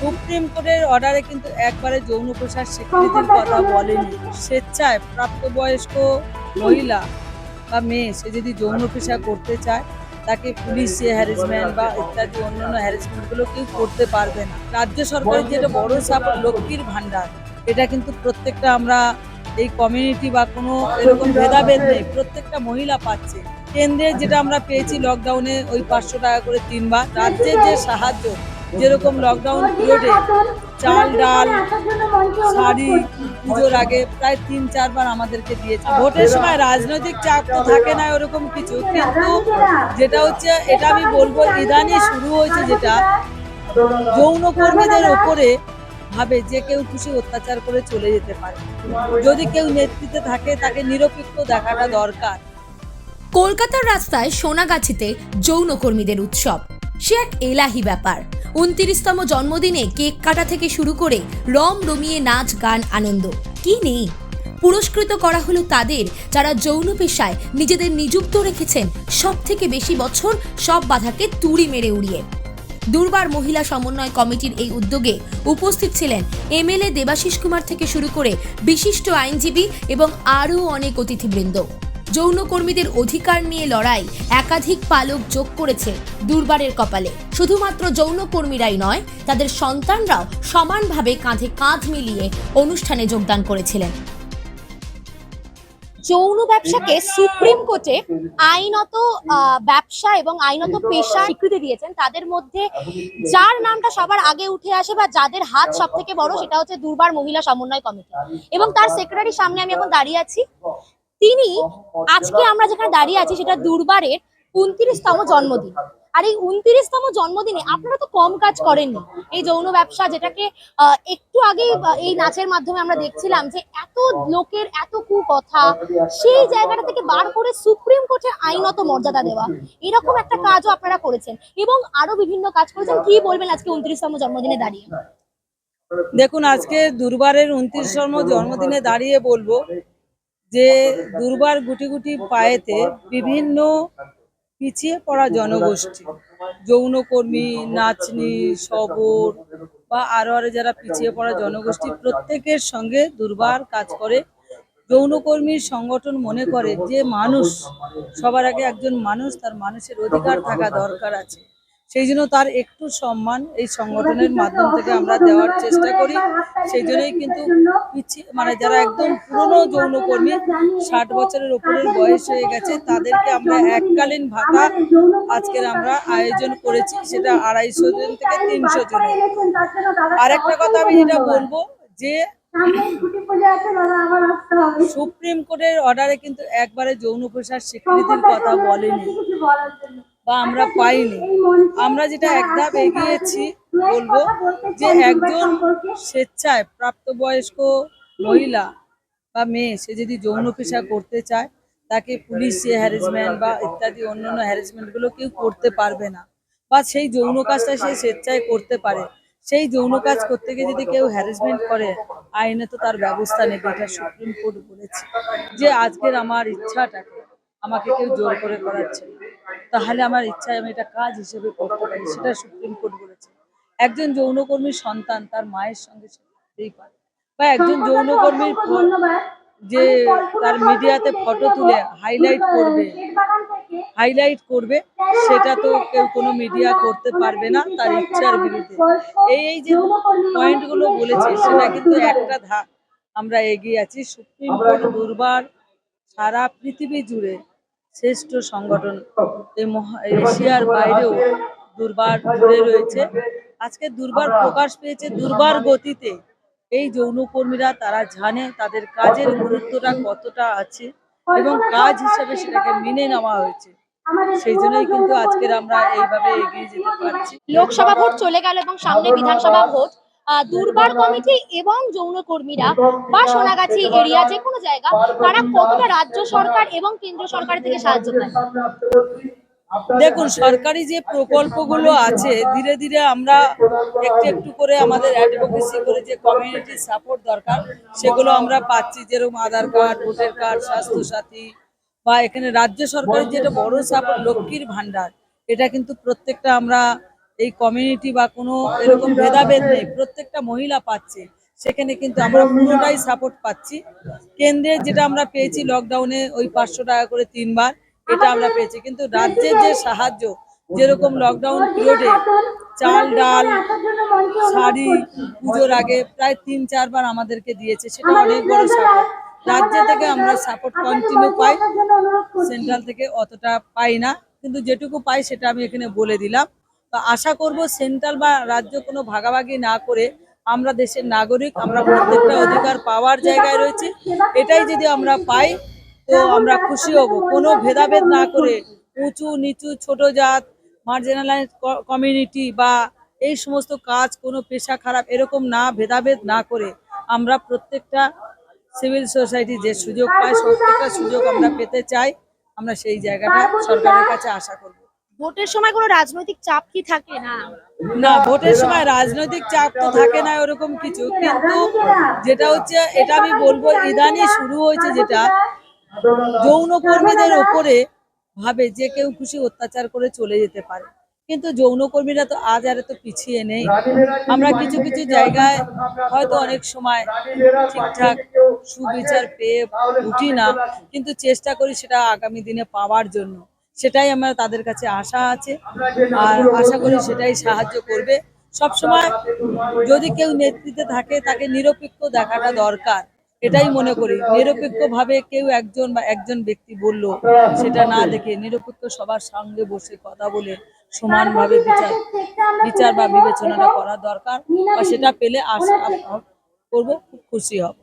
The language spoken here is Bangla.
সুপ্রিম কোর্টের অর্ডারে কিন্তু একবারে যৌন প্রসার স্বীকৃতির কথা বলেনি। স্বেচ্ছায় প্রাপ্তবয়স্ক মহিলা বা মেয়ে, সে যদি যৌন পেশা করতে চায়, তাকে পুলিশ যে হ্যারাসমেন্ট বা ইত্যাদি অন্যান্য হ্যারাসমেন্টগুলো কেউ করতে পারবে না। রাজ্য সরকারের যেটা বড় সাপোর্ট লক্ষ্মীর ভাণ্ডার, এটা কিন্তু প্রত্যেকটা আমরা এই কমিউনিটি বা কোনো এরকম ভেদাভেদ নেই, প্রত্যেকটা মহিলা পাচ্ছে। কেন্দ্রে যেটা আমরা পেয়েছি লকডাউনে ওই পাঁচশো টাকা করে তিনবার, রাজ্যের যে সাহায্য যেরকম লকডাউন পিরিয়ডে চাল ডাল শাড়ি পুজোর আগে প্রায় তিন চারবার আমাদেরকে দিয়েছে। ভোটের সময় রাজনৈতিক চাপ তো থাকে না ওরকম কিছু কিন্তু যেটা হচ্ছে এটা আমি বলব ইদানি শুরু হয়েছে যেটা যৌন কর্মীদের ওপরে ভাবে যে কেউ খুশি অত্যাচার করে চলে যেতে পারে। যদি কেউ নেতৃত্বে থাকে তাকে নিরপেক্ষ দেখাটা দরকার। কলকাতার রাস্তায় সোনাগাছিতে যৌনকর্মীদের উৎসব। সে এক এলাহি ব্যাপার। উনত্রিশতম জন্মদিনে কেক কাটা থেকে শুরু করে রম রমিয়ে নাচ, গান, আনন্দ। কি নেই? পুরস্কৃত করা হলো তাদের, যারা যৌন পেশায় নিজেদের নিযুক্ত রেখেছেন সব থেকে বেশি বছর সব বাধাকে তুড়ি মেরে উড়িয়ে। দুর্বার মহিলা সমন্বয় কমিটির এই উদ্যোগে উপস্থিত ছিলেন এমএলএ দেবাশিস কুমার থেকে শুরু করে বিশিষ্ট আইনজীবী এবং আরও অনেক অতিথিবৃন্দ। যৌনকর্মীদের অধিকার নিয়ে লড়াই একাধিক পালক যোগ করেছে দুর্বারের কপালে। শুধুমাত্র যৌনকর্মীরাই নয়, তাদের সন্তানরাও সমানভাবে কাঁধে কাঁধ মিলিয়ে অনুষ্ঠানে যোগদান করেছিলেন। যৌন ব্যবসাকে সুপ্রিম কোর্টে আইনত ব্যবসা এবং আইনত পেশা স্বীকৃতি দিয়েছেন। তাদের মধ্যে যার নামটা সবার আগে উঠে আসে বা যাদের হাত সব থেকে বড় সেটা হচ্ছে দুর্বার মহিলা সমন্বয় কমিটি। এবং তার সেক্রেটারি সামনে আমি এখন দাঁড়িয়ে আছি। তিনি আজকে আমরা যেখানে দাঁড়িয়ে আছি সেটা দুর্বারের উনত্রিশতম জন্মদিন। আর এই উনত্রিশতম জন্মদিনে আপনারা তো কম কাজ করেননি। এই যৌন ব্যবসা যেটাকে আহ, একটু আগেই আহ, এই নাচের মাধ্যমে আমরা দেখছিলাম যে এত লোকের এত কুকথা সেই জায়গাটা থেকে বার করে সুপ্রিম কোর্টে আইনত মর্যাদা দেওয়া এরকম একটা কাজও আপনারা করেছেন এবং আরও বিভিন্ন কাজ করেছেন। কি বলবেন আজকে উনত্রিশতম জন্মদিনে দাঁড়িয়ে? দেখুন আজকে দুর্বারের উনত্রিশতম জন্মদিনে দাঁড়িয়ে বলব যে দুর্বার গুটি গুটি পায়েতে বিভিন্ন পিছিয়ে পড়া জনগোষ্ঠী, যৌনকর্মী, নাচনি, সবর বা আরও আরও যারা পিছিয়ে পড়া জনগোষ্ঠী প্রত্যেকের সঙ্গে দুর্বার কাজ করে। যৌনকর্মীর সংগঠন মনে করে যে মানুষ, সবার আগে একজন মানুষ, তার মানুষের অধিকার থাকা দরকার আছে। সেই জন্য তার একটু সম্মান এই সংগঠনের মাধ্যম থেকে আমরা দেওয়ার চেষ্টা করি। সেই জন্যই কিন্তু মানে যারা একদম পুরনো যৌনকর্মী, ষাট বছরের ওপরের বয়স হয়ে গেছে, তাদেরকে আমরা এককালীন ভাতা আজকের আমরা আয়োজন করেছি, সেটা আড়াইশো জন থেকে তিনশো জন। আর একটা কথা আমি যেটা বলব, যে সুপ্রিম কোর্টের অর্ডারে কিন্তু একবারে যৌন পেশার স্বীকৃতির কথা বলেনি। বা আমরা পাইনি। আমরা যেটা এক ধাপ এগিয়েছি বলব যে একজন স্বেচ্ছায় প্রাপ্তবয়স্ক মহিলা বা মেয়ে, সে যদি যৌন পেশা করতে চায়, তাকে পুলিশ যে হ্যারাসমেন্ট বা ইত্যাদি অন্যান্য হ্যারাসমেন্টগুলো কেউ করতে পারবে না। বা সেই যৌন কাজটা সে স্বেচ্ছায় করতে পারে। সেই যৌন কাজ করতে গিয়ে যদি কেউ হ্যারাসমেন্ট করে, আইনে তো তার ব্যবস্থা নেবে, এটা সুপ্রিম কোর্ট বলেছে। যে আজকের আমার ইচ্ছাটাকে আমাকে কেউ জোর করে করাচ্ছে না। তাহলে আমার ইচ্ছায় আমি এটা কাজ হিসেবে করতে পারি সেটা সুপ্রিম কোর্ট বলেছে। একজন যৌনকর্মীর সন্তান তার মায়ের সঙ্গে সে থাকতেই পারে। বা একজন যৌনকর্মীর যে তার মিডিয়াতে ফটো তুলে হাইলাইট করবে। হাইলাইট করবে সেটা তো কেউ কোনো মিডিয়া করতে পারবে না তার ইচ্ছার বিরুদ্ধে। এই এই যে পয়েন্টগুলো বলেছে সেটা কিন্তু একটা ধাপ। আমরা এগিয়ে আছি সুপ্রিম কোর্ট দুর্বার সারা পৃথিবী জুড়ে শ্রেষ্ঠ সংগঠন। এই মহা- এশিয়ার বাইরেও দুর্বার জুড়ে রয়েছে। আজকে দুর্বার প্রকাশ পেয়েছে দুর্বার গতিতে। এই যৌনকর্মীরা তারা জানে তাদের কাজের গুরুত্বটা কতটা আছে এবং কাজ হিসাবে সেটাকে মেনে নেওয়া হয়েছে। সেই জন্যই কিন্তু আজকের আমরা এইভাবে এগিয়ে যেতে পারছি। লোকসভা ভোট চলে গেল এবং সামনে বিধানসভা ভোট। দুর্বার কমিটি এবং যৌনকর্মীরা বা সোনাগাছি এরিয়া যে কোনো জায়গা, তারা কতটা রাজ্য সরকার এবং কেন্দ্র সরকার থেকে সাহায্য পায়? দেখুন, সরকারি যে প্রকল্পগুলো আছে, ধীরে ধীরে আমরা একটু একটু করে আমাদের অ্যাডভোকেসি করে যে কমিউনিটি সাপোর্ট দরকার, সেগুলো আমরা পাচ্ছি। যেরকম Aadhaar card, voter card, Swasthyasathi বা এখানে রাজ্য সরকারের যেটা বড় সাপোর্ট লক্ষ্মীর ভান্ডার এটা কিন্তু প্রত্যেকটা আমরা এই কমিউনিটি বা কোনো এরকম ভেদাভেদ নেই, প্রত্যেকটা মহিলা পাচ্ছে। সেখানে কিন্তু আমরা পুরোটাই সাপোর্ট পাচ্ছি। কেন্দ্রে যেটা আমরা পেয়েছি লকডাউনে ওই পাঁচশো টাকা করে তিনবার, এটা আমরা পেয়েছি। কিন্তু রাজ্যের যে সাহায্য, যেরকম লকডাউন পিরিয়ডে চাল, ডাল, শাড়ি, পুজোর আগে প্রায় তিন, চারবার আমাদেরকে দিয়েছে, সেটা অনেক বড় সাপোর্ট রাজ্য থেকে আমরা সাপোর্ট কন্টিনিউ পাই। সেন্ট্রাল থেকে অতটা পাই না, কিন্তু যেটুকু পাই সেটা আমি এখানে বলে দিলাম। তো আশা করব সেন্ট্রাল বা রাজ্য কোনো ভাগাভাগি না করে আমরা দেশের নাগরিক, আমরা প্রত্যেকটা অধিকার পাওয়ার জায়গায় রয়েছে। এটাই যদি আমরা পাই, তো আমরা খুশি হব। কোনো ভেদাভেদ না করে উঁচু, নিচু, ছোট জাত মার্জিনালাইজ কমিউনিটি বা এই সমস্ত কাজ, কোনো পেশা খারাপ, এরকম না, ভেদাভেদ না করে আমরা প্রত্যেকটা সিভিল সোসাইটি যে সুযোগ পায় প্রত্যেকটা সুযোগ আমরা পেতে চাই। আমরা সেই জায়গাটা সরকারের কাছে আশা করব। ভোটের সময় কোনো রাজনৈতিক চাপ কি থাকে না? না, ভোটের সময় রাজনৈতিক চাপ তো থাকে না ওরকম কিছু। কিন্তু যেটা হচ্ছে, এটা আমি বলব, ইদানি শুরু হয়েছে যেটা, যৌনকর্মীদের ওপরে ভাবে যে কেউ খুশি অত্যাচার করে চলে যেতে পারে। কিন্তু যৌনকর্মীরা তো আজ আর এত পিছিয়ে নেই। আমরা কিছু কিছু জায়গায় হয়তো অনেক সময় ঠিকঠাক সুবিচার পেয়ে উঠি না, কিন্তু চেষ্টা করি সেটা আগামী দিনে পাওয়ার জন্য। সেটাই আমরা তাদের কাছে আশা আছে আর আশা করি সেটাই সাহায্য করবে। সব সময় যদি কেউ নেতৃত্বে থাকে, তাকে নিরপেক্ষ দেখাটা দরকার, এটাই মনে করি। নিরপেক্ষ ভাবে কেউ একজন বা একজন ব্যক্তি বলল সেটা না দেখে নিরপেক্ষ সবার সঙ্গে বসে কথা বলে সমানভাবে বিচার বিচার বা বিবেচনাটা করা দরকার বা সেটা পেলে আশা করব, খুব খুশি হব।